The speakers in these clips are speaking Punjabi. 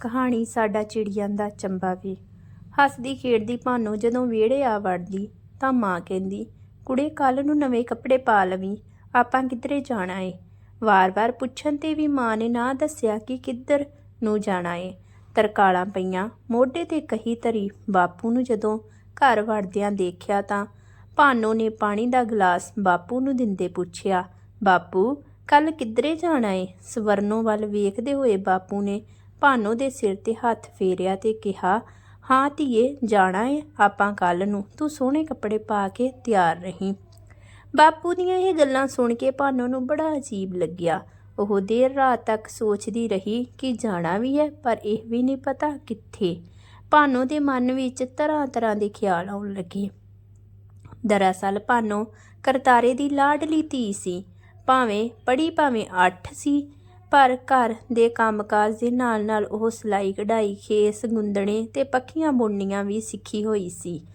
ਕਹਾਣੀ ਸਾਡਾ ਚਿੜੀਆਂ ਦਾ ਚੰਬਾ ਵੀ। ਹੱਸਦੀ ਖੇਡਦੀ ਭਾਨੋ ਜਦੋਂ ਵਿਹੜੇ ਆ ਵੜਦੀ ਤਾਂ ਮਾਂ ਕਹਿੰਦੀ, ਕੁੜੇ ਕੱਲ ਨੂੰ ਨਵੇਂ ਕੱਪੜੇ ਪਾ ਲਵੀਂ, ਆਪਾਂ ਕਿੱਧਰੇ ਜਾਣਾ ਏ? ਵਾਰ-ਵਾਰ ਪੁੱਛਣ ਤੇ ਵੀ ਮਾਂ ਨੇ ਨਾ ਦੱਸਿਆ ਕਿ ਕਿੱਧਰ ਨੂੰ ਜਾਣਾ ਏ। ਤਰਕਾਲਾਂ ਪਈਆਂ, ਮੋਢੇ ਤੇ ਕਹੀ ਤਰੀ ਬਾਪੂ ਨੂੰ ਜਦੋਂ ਘਰ ਵੜਦਿਆਂ ਦੇਖਿਆ ਤਾਂ ਭਾਨੋ ਨੇ ਪਾਣੀ ਦਾ ਗਲਾਸ ਬਾਪੂ ਨੂੰ ਦਿੰਦੇ ਪੁੱਛਿਆ, ਬਾਪੂ ਕੱਲ ਕਿੱਧਰੇ ਜਾਣਾ ਏ? ਸਵਰਨੋ ਵੱਲ ਵੇਖਦੇ ਹੋਏ ਬਾਪੂ ਨੇ ਭਾਨੋ ਦੇ ਸਿਰ ਤੇ ਹੱਥ ਫੇਰਿਆ ਤੇ ਕਿਹਾ, ਹਾਂ ਧੀਏ, ਜਾਣਾ ਏ, ਆਪਾਂ ਕੱਲ ਨੂੰ। ਤੂੰ ਸੋਹਣੇ ਕੱਪੜੇ ਪਾ ਕੇ ਤਿਆਰ ਰਹੀਂ ਬਾਪੂ ਦੀਆਂ ਇਹ ਗੱਲਾਂ ਸੁਣ ਕੇ ਭਾਨੋ ਨੂੰ ਬੜਾ ਅਜੀਬ ਲੱਗਿਆ। ਉਹ ਦੇਰ ਰਾਤ ਤੱਕ ਸੋਚਦੀ ਰਹੀ ਕਿ ਜਾਣਾ ਵੀ ਹੈ, ਪਰ ਇਹ ਵੀ ਨਹੀਂ ਪਤਾ ਕਿੱਥੇ। ਭਾਨੋ ਦੇ ਮਨ ਵਿੱਚ ਤਰ੍ਹਾਂ ਤਰ੍ਹਾਂ ਦੇ ਖਿਆਲ ਆਉਣ ਲੱਗੇ। ਦਰਅਸਲ ਭਾਨੋ ਕਰਤਾਰੇ ਦੀ ਲਾਡਲੀ ਧੀ ਸੀ। ਭਾਵੇਂ ਪੜੀ ਭਾਵੇਂ ਅੱਠ ਸੀ ਪਰ ਘਰ ਦੇ ਕੰਮਕਾਜ ਦੇ ਨਾਲ-ਨਾਲ ਉਹ ਸਿਲਾਈ, ਕਢਾਈ, ਖੇਸ, ਗੁੰਦਣੇ ਤੇ ਪੱਖੀਆਂ ਬੁਣਨੀਆਂ ਵੀ ਸਿੱਖੀ ਹੋਈ ਸੀ।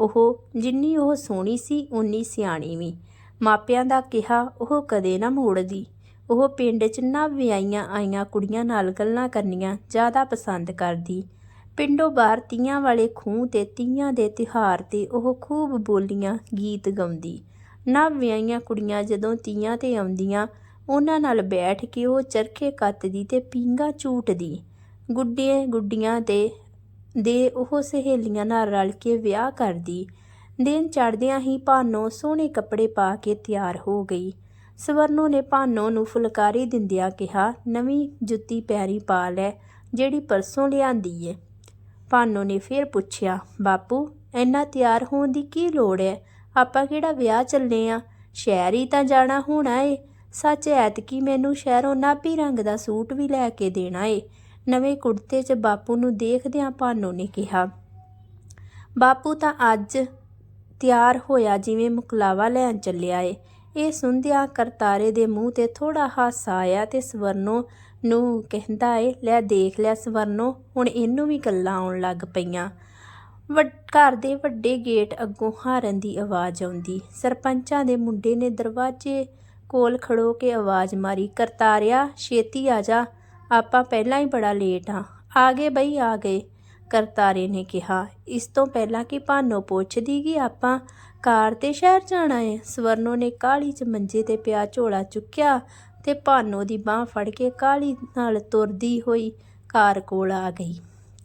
ਉਹ ਜਿੰਨੀ ਉਹ ਸੋਹਣੀ ਸੀ ਉਨੀ ਸਿਆਣੀ ਵੀ। ਮਾਪਿਆਂ ਦਾ ਕਿਹਾ, ਉਹ ਕਦੇ ਨਾ ਮੋੜਦੀ। ਉਹ ਪਿੰਡ 'ਚ ਨਾ ਵਿਆਹੀਆਂ ਆਈਆਂ ਕੁੜੀਆਂ ਨਾਲ ਗੱਲਾਂ ਕਰਨੀਆਂ ਜ਼ਿਆਦਾ ਪਸੰਦ ਕਰਦੀ। ਪਿੰਡੋਂ ਬਾਹਰ ਤੀਆਂ ਵਾਲੇ ਖੂਹ ਤੇ ਤੀਆਂ ਦੇ ਤਿਹਾਰ ਤੇ ਉਹ ਖੂਬ ਬੋਲੀਆਂ, ਗੀਤ ਗਾਉਂਦੀ। ਨਾ ਵਿਆਹੀਆਂ ਕੁੜੀਆਂ ਜਦੋਂ ਤੀਆਂ ਤੇ ਆਉਂਦੀਆਂ ਉਹਨਾਂ ਨਾਲ ਬੈਠ ਕੇ ਉਹ ਚਰਖੇ ਕੱਤਦੀ ਤੇ ਪੀਂਗਾ ਝੂਟਦੀ ਗੁੱਡੀਆਂ ਗੁੱਡੀਆਂ ਤੇ ਦੇ ਉਹ ਸਹੇਲੀਆਂ ਨਾਲ ਰਲ ਕੇ ਵਿਆਹ ਕਰਦੀ। ਦਿਨ ਚੜ੍ਹਦਿਆਂ ਹੀ ਭਾਨੋ ਸੋਹਣੇ ਕੱਪੜੇ ਪਾ ਕੇ ਤਿਆਰ ਹੋ ਗਈ। ਸਵਰਨੋ ਨੇ ਭਾਨੋ ਨੂੰ ਫੁਲਕਾਰੀ ਦਿੰਦਿਆਂ ਕਿਹਾ, ਨਵੀਂ ਜੁੱਤੀ ਪੈਰੀ ਪਾ ਲੈ, ਜਿਹੜੀ ਪਰਸੋਂ ਲਿਆਂਦੀ ਏ। ਭਾਨੋ ਨੇ ਫਿਰ ਪੁੱਛਿਆ, ਬਾਪੂ, ਇੰਨਾ ਤਿਆਰ ਹੋਣ ਦੀ ਕੀ ਲੋੜ ਹੈ ਆਪਾਂ ਕਿਹੜਾ ਵਿਆਹ ਚੱਲੇ ਆ? ਸ਼ਹਿਰ ਹੀ ਤਾਂ ਜਾਣਾ ਹੋਣਾ ਏ। ਸੱਚ ਐਤਕੀ ਮੈਨੂੰ ਸ਼ਹਿਰੋਂ ਨਾਭੀ ਰੰਗ ਦਾ ਸੂਟ ਵੀ ਲੈ ਕੇ ਦੇਣਾ ਏ। ਨਵੇਂ ਕੁੜਤੇ 'ਚ ਬਾਪੂ ਨੂੰ ਦੇਖਦਿਆਂ ਭਾਨੋ ਨੇ ਕਿਹਾ, ਬਾਪੂ ਤਾਂ ਅੱਜ ਤਿਆਰ ਹੋਇਆ ਜਿਵੇਂ ਮੁਕਲਾਵਾ ਲੈਣ ਚੱਲਿਆ ਏ। ਇਹ ਸੁਣਦਿਆਂ ਕਰਤਾਰੇ ਦੇ ਮੂੰਹ ਤੇ ਥੋੜਾ ਹਾਸਾ ਆਇਆ ਤੇ ਸਵਰਨੋ ਨੂੰ ਕਹਿੰਦਾ ਏ, ਲੈ ਦੇਖ ਲੈ ਸਵਰਨੋ, ਹੁਣ ਇਹਨੂੰ ਵੀ ਗੱਲਾਂ ਆਉਣ ਲੱਗ ਪਈਆਂ। ਵੱਡ, ਘਰ ਦੇ ਵੱਡੇ ਗੇਟ ਅੱਗੋਂ ਹਾਰਨ ਦੀ ਆਵਾਜ਼ ਆਉਂਦੀ। ਸਰਪੰਚਾਂ ਦੇ ਮੁੰਡੇ ਨੇ ਦਰਵਾਜ਼ੇ ਕੋਲ ਖੜੋ ਕੇ ਆਵਾਜ਼ ਮਾਰੀ, ਕਰਤਾਰਿਆ, ਛੇਤੀ ਆ ਜਾ, ਆਪਾਂ ਪਹਿਲਾਂ ਹੀ ਬੜਾ ਲੇਟ ਹਾਂ। ਆ ਗਏ ਬਈ ਆ ਗਏ ਕਰਤਾਰੇ ਨੇ ਕਿਹਾ। ਇਸ ਤੋਂ ਪਹਿਲਾਂ ਕਿ ਭਾਨੋ ਪੁੱਛਦੀ ਕਿ ਆਪਾਂ ਕਾਰ ਤੇ ਸ਼ਹਿਰ ਜਾਣਾ ਹੈ ਸਵਰਨੋ ਨੇ ਕਾਲੀ ਚ ਮੰਜੇ ਤੇ ਪਿਆ ਝੋਲਾ ਚੁੱਕਿਆ ਤੇ ਭਾਨੋ ਦੀ ਬਾਹ ਫੜ ਕੇ ਕਾਲੀ ਨਾਲ ਤੁਰਦੀ ਹੋਈ ਕਾਰ ਕੋਲ ਆ ਗਈ।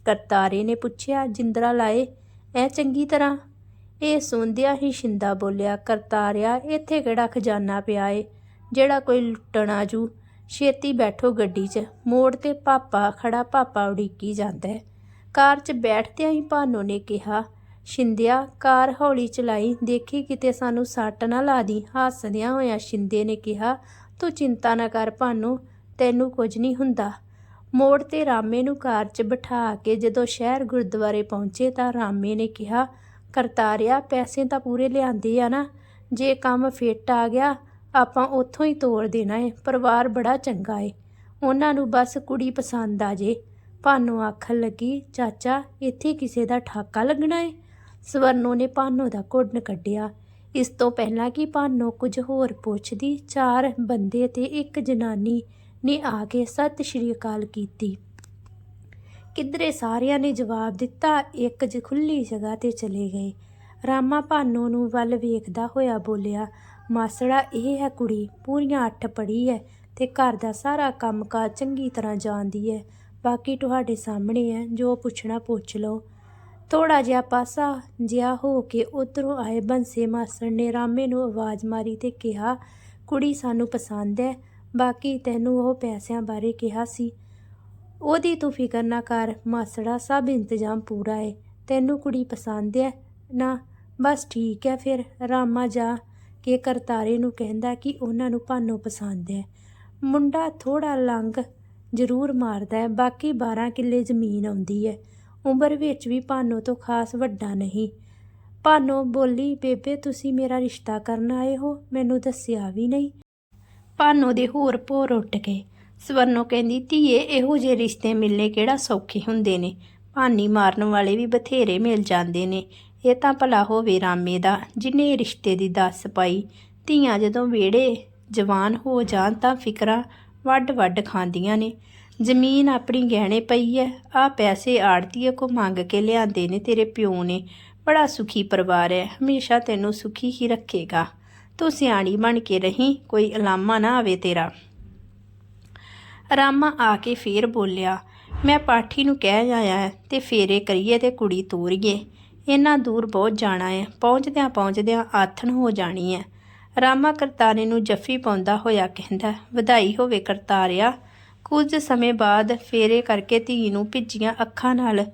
ਕਰਤਾਰੇ ਨੇ ਪੁੱਛਿਆ, ਜਿੰਦਰਾ ਲਾਏ, ਐ ਚੰਗੀ ਤਰ੍ਹਾਂ ਇਹ ਸੁਣਦਿਆਂ ਹੀ ਸ਼ਿੰਦਾ ਬੋਲਿਆ, ਕਰਤਾਰਿਆ, ਇੱਥੇ ਕਿਹੜਾ ਖਜ਼ਾਨਾ ਪਿਆ ਏ? ਜਿਹੜਾ ਕੋਈ ਲੁੱਟਣ ਆਜੂ? ਛੇਤੀ ਬੈਠੋ ਗੱਡੀ 'ਚ। ਮੋੜ ਤੇ ਪਾਪਾ ਖੜਾ, ਪਾਪਾ ਉਡੀਕੀ ਜਾਂਦਾ ਹੈ ਕਾਰ 'ਚ ਬੈਠਦਿਆਂ ਹੀ ਭਾਨੋ ਨੇ ਕਿਹਾ, ਸ਼ਿੰਦਿਆ, ਕਾਰ ਹੌਲੀ ਚਲਾਈ, ਦੇਖੀ ਕਿਤੇ ਸਾਨੂੰ ਸੱਟ ਨਾ ਲਾ ਦੀ। ਹੱਸਦਿਆਂ ਹੋਇਆਂ ਸ਼ਿੰਦੇ ਨੇ ਕਿਹਾ, ਤੂੰ ਚਿੰਤਾ ਨਾ ਕਰ ਭਾਨੋ, ਤੈਨੂੰ ਕੁਝ ਨਹੀਂ ਹੁੰਦਾ। ਮੋੜ ਤੇ ਰਾਮੇ ਨੂੰ ਕਾਰ 'ਚ ਬਿਠਾ ਕੇ ਜਦੋਂ ਸ਼ਹਿਰ ਗੁਰਦੁਆਰੇ ਪਹੁੰਚੇ ਤਾਂ ਰਾਮੇ ਨੇ ਕਿਹਾ ਕਰਤਾਰਿਆ ਪੈਸੇ ਤਾਂ ਪੂਰੇ ਲਿਆਂਦੇ ਆ ਨਾ। ਜੇ ਕੰਮ ਫਿੱਟ ਆ ਗਿਆ, ਆਪਾਂ ਉੱਥੋਂ ਹੀ ਤੋੜ ਦੇਣਾ ਏ। ਪਰਿਵਾਰ ਬੜਾ ਚੰਗਾ ਏ। ਉਹਨਾਂ ਨੂੰ ਬਸ ਕੁੜੀ ਪਸੰਦ ਆ ਜੇ। ਭਾਨੋ ਆਖਣ ਲੱਗੀ, ਚਾਚਾ, ਇੱਥੇ ਕਿਸੇ ਦਾ ਠਾਕਾ ਲੱਗਣਾ ਏ? ਸਵਰਨੋ ਨੇ ਭਾਨੋ ਦਾ ਘੁੱਟਣ ਕੱਢਿਆ। ਇਸ ਤੋਂ ਪਹਿਲਾਂ ਕਿ ਭਾਨੋ ਕੁਝ ਹੋਰ ਪੁੱਛਦੀ, ਚਾਰ ਬੰਦੇ ਤੇ ਇੱਕ ਜਨਾਨੀ ਨੇ ਆ ਕੇ ਸਤਿ ਸ਼੍ਰੀ ਅਕਾਲ ਕੀਤੀ। ਕਿਧਰੇ ਸਾਰਿਆਂ ਨੇ ਜਵਾਬ ਦਿੱਤਾ, ਇੱਕ ਜ ਖੁੱਲੀ ਜਗ੍ਹਾ ਤੇ ਚਲੇ ਗਏ। ਰਾਮਾ ਭਾਨੋ ਨੂੰ ਵੱਲ ਵੇਖਦਾ ਹੋਇਆ ਬੋਲਿਆ, ਮਾਸੜਾ, ਇਹ ਹੈ ਕੁੜੀ, ਪੂਰੀਆਂ ਅੱਠ ਪੜ੍ਹੀ ਹੈ ਤੇ ਘਰ ਦਾ ਸਾਰਾ ਕੰਮਕਾਜ ਚੰਗੀ ਤਰ੍ਹਾਂ ਜਾਣਦੀ ਹੈ ਬਾਕੀ ਤੁਹਾਡੇ ਸਾਹਮਣੇ ਹੈ ਜੋ ਪੁੱਛਣਾ ਪੁੱਛ ਲਓ। ਥੋੜਾ ਜਿਹਾ ਪਾਸਾ ਜਿਹਾ ਹੋ ਕੇ ਉਧਰੋਂ ਆਏ ਬੰਸੇ ਮਾਸੜ ਨੇ ਰਾਮੇ ਨੂੰ ਆਵਾਜ਼ ਮਾਰੀ ਤੇ ਕਿਹਾ, ਕੁੜੀ ਸਾਨੂੰ ਪਸੰਦ ਹੈ ਬਾਕੀ ਤੈਨੂੰ ਉਹ ਪੈਸਿਆਂ ਬਾਰੇ ਕਿਹਾ ਸੀ। ਉਹਦੀ ਤੂੰ ਫਿਕਰ ਨਾ ਕਰ, ਮਾਸੜਾ ਸਭ ਇੰਤਜ਼ਾਮ ਪੂਰਾ ਏ, ਤੈਨੂੰ ਕੁੜੀ ਪਸੰਦ ਹੈ ਨਾ, ਬਸ ਠੀਕ ਹੈ ਫਿਰ, ਰਾਮਾ ਜਾ ਕੇ ਕਰਤਾਰੇ ਨੂੰ ਕਹਿੰਦਾ ਕਿ ਉਹਨਾਂ ਨੂੰ ਭਾਨੋ ਪਸੰਦ ਹੈ ਮੁੰਡਾ ਥੋੜਾ ਲੰਗ ਜ਼ਰੂਰ ਮਾਰਦਾ ਹੈ ਬਾਕੀ 12 ਕਿੱਲੇ ਜ਼ਮੀਨ ਆਉਂਦੀ ਹੈ ਉਮਰ ਵਿੱਚ ਵੀ ਭਾਨੋ ਤੋਂ ਖਾਸ ਵੱਡਾ ਨਹੀਂ। ਭਾਨੋ ਬੋਲੀ, ਬੇਬੇ, ਤੁਸੀਂ ਮੇਰਾ ਰਿਸ਼ਤਾ ਕਰਨ ਆਏ ਹੋ? ਮੈਨੂੰ ਦੱਸਿਆ ਵੀ ਨਹੀਂ। ਭਾਨੋ ਦੇ ਹੋਰ ਭੋਰ ਉੱਟ ਗਏ। ਸਵਰਨੋ ਕਹਿੰਦੀ, ਧੀਏ, ਇਹੋ ਜਿਹੇ ਰਿਸ਼ਤੇ ਮਿਲਨੇ ਕਿਹੜਾ ਸੌਖੇ ਹੁੰਦੇ ਨੇ? ਭਾਨੀ ਮਾਰਨ ਵਾਲੇ ਵੀ ਬਥੇਰੇ ਮਿਲ ਜਾਂਦੇ ਨੇ। ਇਹ ਤਾਂ ਭਲਾ ਹੋਵੇ ਰਾਮੇ ਦਾ, ਜਿਨੇ ਰਿਸ਼ਤੇ ਦੀ ਦੱਸ ਪਾਈ। ਧੀਆਂ ਜਦੋਂ ਵੇੜੇ ਜਵਾਨ ਹੋ ਜਾਣ ਤਾਂ ਫਿਕਰਾਂ ਵੱਡ ਵੱਡ ਖਾਂਦੀਆਂ ਨੇ। ਜ਼ਮੀਨ ਆਪਣੀ ਗਹਿਣੇ ਪਈ ਐ ਆ ਪੈਸੇ ਆੜਤੀਏ ਕੋ ਮੰਗ ਕੇ ਲਿਆਂਦੇ ਨੇ ਤੇਰੇ ਪਿਓ ਨੇ। ਬੜਾ ਸੁਖੀ ਪਰਿਵਾਰ ਹੈ ਹਮੇਸ਼ਾ ਤੈਨੂੰ ਸੁਖੀ ਹੀ ਰੱਖੇਗਾ। ਤੂੰ ਸਿਆਣੀ ਬਣ ਕੇ ਰਹੀਂ, ਕੋਈ ਅਲਾਮਾ ਨਾ ਆਵੇ ਤੇਰਾ। ਰਾਮਾ ਆ ਕੇ ਫੇਰ ਬੋਲਿਆ, ਮੈਂ ਪਾਠੀ ਨੂੰ ਕਹਿ ਆਇਆ ਹੈ ਤੇ ਫੇਰੇ ਕਰੀਏ ਤੇ ਕੁੜੀ ਤੋਰੀਏ। ਇੰਨਾ ਦੂਰ ਬਹੁਤ ਜਾਣਾ ਹੈ ਪਹੁੰਚਦਿਆਂ ਪਹੁੰਚਦਿਆਂ ਆਥਣ ਹੋ ਜਾਣੀ ਹੈ ਰਾਮਾ ਕਰਤਾਰੇ ਨੂੰ ਜੱਫੀ ਪਾਉਂਦਾ ਹੋਇਆ ਕਹਿੰਦਾ, ਵਧਾਈ ਹੋਵੇ ਕਰਤਾਰਿਆ। ਕੁਝ ਸਮੇਂ ਬਾਅਦ ਫੇਰੇ ਕਰਕੇ ਧੀ ਨੂੰ ਭਿੱਜੀਆਂ ਅੱਖਾਂ ਨਾਲ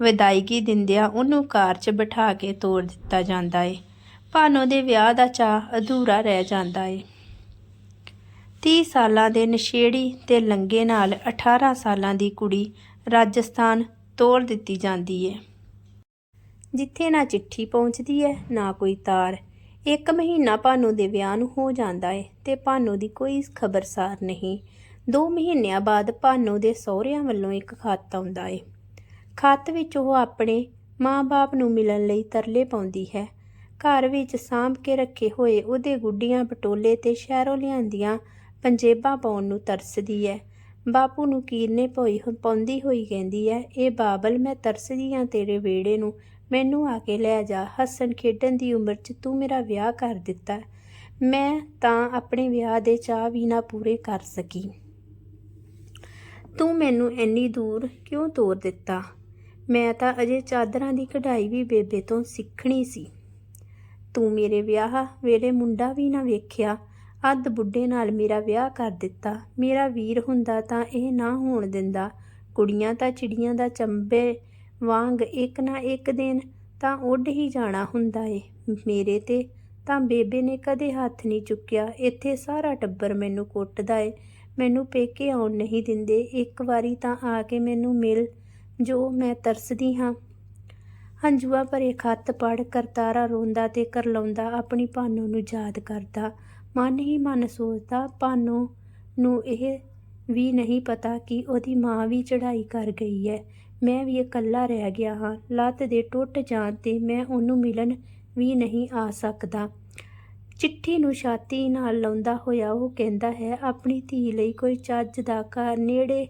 ਵਿਦਾਇਗੀ ਦਿੰਦਿਆਂ ਉਹਨੂੰ ਕਾਰ 'ਚ ਬਿਠਾ ਕੇ ਤੋਰ ਦਿੱਤਾ ਜਾਂਦਾ ਏ। ਭਾਨੋ ਦੇ ਵਿਆਹ ਦਾ ਚਾਅ ਅਧੂਰਾ ਰਹਿ ਜਾਂਦਾ ਏ। 30 ਸਾਲਾਂ ਦੇ ਨਸ਼ੇੜੀ ਤੇ ਲੰਗੇ ਨਾਲ 18 ਸਾਲਾਂ ਦੀ ਕੁੜੀ ਰਾਜਸਥਾਨ ਤੋਰ ਦਿੱਤੀ ਜਾਂਦੀ ਏ। ਜਿੱਥੇ ਨਾ ਚਿੱਠੀ ਪਹੁੰਚਦੀ ਹੈ ਨਾ ਕੋਈ ਤਾਰ। ਇੱਕ ਮਹੀਨਾ ਭਾਨੋ ਦੇ ਵਿਆਹ ਨੂੰ ਹੋ ਜਾਂਦਾ ਏ ਤੇ ਭਾਨੋ ਦੀ ਕੋਈ ਖਬਰਸਾਰ ਨਹੀਂ। ਦੋ ਮਹੀਨਿਆਂ ਬਾਅਦ ਭਾਨੋ ਦੇ ਸਹੁਰਿਆਂ ਵੱਲੋਂ ਇੱਕ ਖੱਤ ਆਉਂਦਾ ਏ। ਖੱਤ ਵਿੱਚ ਉਹ ਆਪਣੇ ਮਾਂ-ਬਾਪ ਨੂੰ ਮਿਲਣ ਲਈ ਤਰਲੇ ਪਾਉਂਦੀ ਹੈ। ਘਰ ਵਿੱਚ ਸਾਂਭ ਕੇ ਰੱਖੇ ਹੋਏ ਉਹਦੇ ਗੁੱਡੀਆਂ, ਪਟੋਲੇ ਤੇ ਸ਼ਹਿਰੋਂ ਲਿਆਂਦੀਆਂ ਪੰਜੇਬਾਂ ਪਾਉਣ ਨੂੰ ਤਰਸਦੀ ਹੈ ਬਾਪੂ ਨੂੰ ਕੀਰਨੇ ਪੋਈ ਪਾਉਂਦੀ ਹੋਈ ਕਹਿੰਦੀ ਹੈ ਇਹ ਬਾਬਲ ਮੈਂ ਤਰਸਦੀ ਹਾਂ ਤੇਰੇ ਵਿਹੜੇ ਨੂੰ, ਮੈਨੂੰ ਆ ਕੇ ਲੈ ਜਾ, ਹੱਸਣ ਖੇਡਣ ਦੀ ਉਮਰ 'ਚ ਤੂੰ ਮੇਰਾ ਵਿਆਹ ਕਰ ਦਿੱਤਾ। ਮੈਂ ਤਾਂ ਆਪਣੇ ਵਿਆਹ ਦੇ ਚਾਹ ਵੀ ਨਾ ਪੂਰੇ ਕਰ ਸਕੀ। ਤੂੰ ਮੈਨੂੰ ਇੰਨੀ ਦੂਰ ਕਿਉਂ ਤੋਰ ਦਿੱਤਾ? ਮੈਂ ਤਾਂ ਅਜੇ ਚਾਦਰਾਂ ਦੀ ਕਢਾਈ ਵੀ ਬੇਬੇ ਤੋਂ ਸਿੱਖਣੀ ਸੀ। ਤੂੰ ਮੇਰੇ ਵਿਆਹ ਵੇਲੇ ਮੁੰਡਾ ਵੀ ਨਾ ਵੇਖਿਆ ਅੱਧ ਬੁੱਢੇ ਨਾਲ ਮੇਰਾ ਵਿਆਹ ਕਰ ਦਿੱਤਾ। ਮੇਰਾ ਵੀਰ ਹੁੰਦਾ ਤਾਂ ਇਹ ਨਾ ਹੋਣ ਦਿੰਦਾ। ਕੁੜੀਆਂ ਤਾਂ ਚਿੜੀਆਂ ਦਾ ਚੰਬੇ ਵਾਂਗ ਇੱਕ ਨਾ ਇੱਕ ਦਿਨ ਤਾਂ ਉੱਡ ਹੀ ਜਾਣਾ ਹੁੰਦਾ ਏ। ਮੇਰੇ ਤੇ ਤਾਂ ਬੇਬੇ ਨੇ ਕਦੇ ਹੱਥ ਨਹੀਂ ਚੁੱਕਿਆ। ਇੱਥੇ ਸਾਰਾ ਟੱਬਰ ਮੈਨੂੰ ਕੁੱਟਦਾ ਏ। ਮੈਨੂੰ ਪੇਕੇ ਆਉਣ ਨਹੀਂ ਦਿੰਦੇ। ਇੱਕ ਵਾਰੀ ਤਾਂ ਆ ਕੇ ਮੈਨੂੰ ਮਿਲ ਜੋ ਮੈਂ ਤਰਸਦੀ ਹਾਂ। ਹੰਝੂਆਂ ਭਰੇ ਖੱਤ ਪੜ ਕਰਤਾਰਾ ਰੋਂਦਾ ਤੇ ਕਰਲਾਉਂਦਾ, ਆਪਣੀ ਭਾਨੋ ਨੂੰ ਯਾਦ ਕਰਦਾ। ਮਨ ਹੀ ਮਨ ਸੋਚਦਾ, ਭਾਨੋ ਨੂੰ ਇਹ ਵੀ ਨਹੀਂ ਪਤਾ ਕਿ ਉਹਦੀ ਮਾਂ ਵੀ ਚੜ੍ਹਾਈ ਕਰ ਗਈ ਹੈ। ਮੈਂ ਵੀ ਇਕੱਲਾ ਰਹਿ ਗਿਆ ਹਾਂ। ਲੱਤ ਦੇ ਟੁੱਟ ਜਾਣ ਤੇ ਮੈਂ ਉਹਨੂੰ ਮਿਲਣ ਵੀ ਨਹੀਂ ਆ ਸਕਦਾ। ਚਿੱਠੀ ਨੂੰ ਛਾਤੀ ਨਾਲ ਲਾਉਂਦਾ ਹੋਇਆ ਉਹ ਕਹਿੰਦਾ ਹੈ, ਆਪਣੀ ਧੀ ਲਈ ਕੋਈ ਚੱਜ ਦਾ ਘਰ, ਨੇੜੇ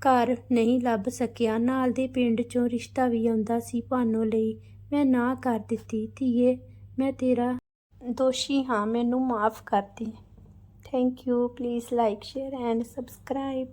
ਘਰ ਨਹੀਂ ਲੱਭ ਸਕਿਆ। ਨਾਲ ਦੇ ਪਿੰਡ ਚੋਂ ਰਿਸ਼ਤਾ ਵੀ ਆਉਂਦਾ ਸੀ ਭਾਨੋ ਲਈ। ਮੈਂ ਨਾ ਕਰ ਦਿੱਤੀ। ਧੀਏ, ਮੈਂ ਤੇਰਾ ਦੋਸ਼ੀ ਹਾਂ ਮੈਨੂੰ ਮਾਫ ਕਰ ਦੇ thank you please like share and subscribe